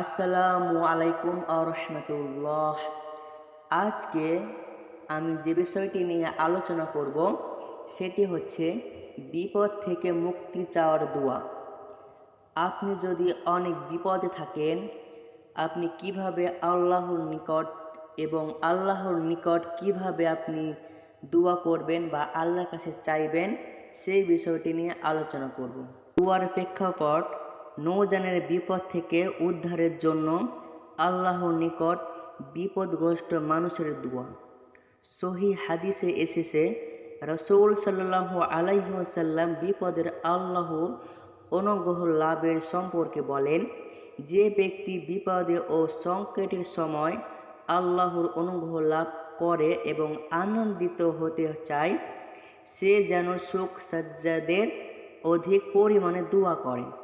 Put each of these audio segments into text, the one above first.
আসসালামু আলাইকুম রহমতুল্লাহ। আজকে আমি যে বিষয়টি নিয়ে আলোচনা করব, সেটি হচ্ছে বিপদ থেকে মুক্তি চাওয়ার দোয়া। আপনি যদি অনেক বিপদে থাকেন, আপনি কীভাবে আল্লাহর নিকট এবং আল্লাহর নিকট কীভাবে আপনি দোয়া করবেন বা আল্লাহর কাছে চাইবেন, সেই বিষয়টি নিয়ে আলোচনা করব। দুয়ার প্রেক্ষাপট নৌজানের বিপদ থেকে উদ্ধারের জন্য আল্লাহর নিকট বিপদগ্রস্ত মানুষের দোয়া। সহি হাদিসে এসেছে, রসৌল সাল্লাহ আলাইসাল্লাম বিপদের আল্লাহর অনুগ্রহ লাভের সম্পর্কে বলেন, যে ব্যক্তি বিপদে ও সংকটের সময় আল্লাহর অনুগ্রহ লাভ করে এবং আনন্দিত হতে চায়, সে যেন সুখ সাজ্জাদের অধিক পরিমাণে দোয়া করে।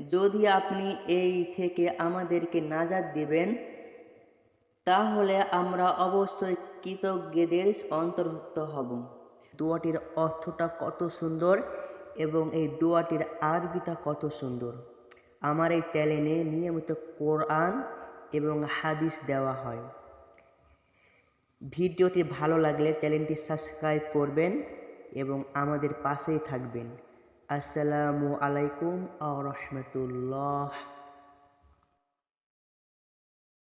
যদি আপনি এই থেকে আমাদেরকে নাজাদ দিবেন, তাহলে আমরা অবশ্যই কৃতজ্ঞদের অন্তর্ভুক্ত হব। দোয়াটির অর্থটা কত সুন্দর এবং এই দোয়াটির আরবিটা কত সুন্দর। আমার এই চ্যানেলে নিয়মিত কোরআন এবং হাদিস দেওয়া হয়। ভিডিওটি ভালো লাগলে চ্যানেলটি সাবস্ক্রাইব করবেন এবং আমাদের পাশেই থাকবেন। আসসালামু আলাইকুম আ রহমতুল্লাহ